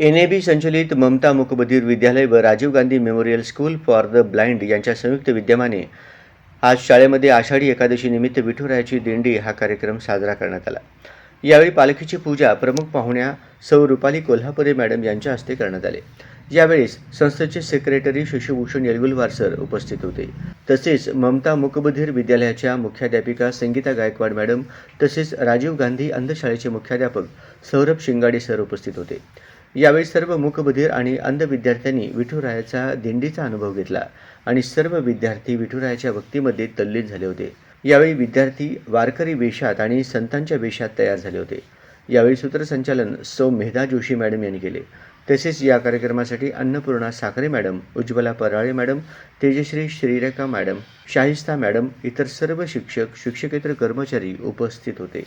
N A B संचलित ममता मुकबधीर विद्यालय व Rajiv Gandhi memorial school for the blind यांच्या संयुक्त विद्यमाने आज शाळेमध्ये आषाढी एकादशी निमित्त विठुरायाची दिंडी हा कार्यक्रम साजरा करण्यात आला. यावेळी पालखीची पूजा प्रमुख पाहुण्या सौ रुपाली कोल्हापुरे मॅडम यांच्या हस्ते करण्यात आले. यावेळेस संस्थेचे सेक्रेटरी शशिभूषण येलगुलवार सर उपस्थित होते. तसेच ममता मुकबधीर विद्यालयाच्या मुख्याध्यापिका संगीता गायकवाड मॅडम तसेच राजीव गांधी अंधशाळेचे मुख्याध्यापक सौरभ शिंगाडे सर उपस्थित होते. यावेळी सर्व मुकबधीर आणि अंध विद्यार्थ्यांनी विठुरायाचा दिंडीचा अनुभव घेतला आणि सर्व विद्यार्थी विठुरायाच्या भक्तीमध्ये तल्लीन झाले होते. यावेळी विद्यार्थी वारकरी वेशात आणि संतांच्या वेशात तयार झाले होते. यावेळी सूत्रसंचालन सौ मेधा जोशी मॅडम यांनी केले. तसेच या कार्यक्रमासाठी Annapurna Sakhare madam Ujjwala Parale madam Tejashri Shrirekha madam Shahista madam इतर सर्व शिक्षक शिक्षकेतर कर्मचारी उपस्थित होते.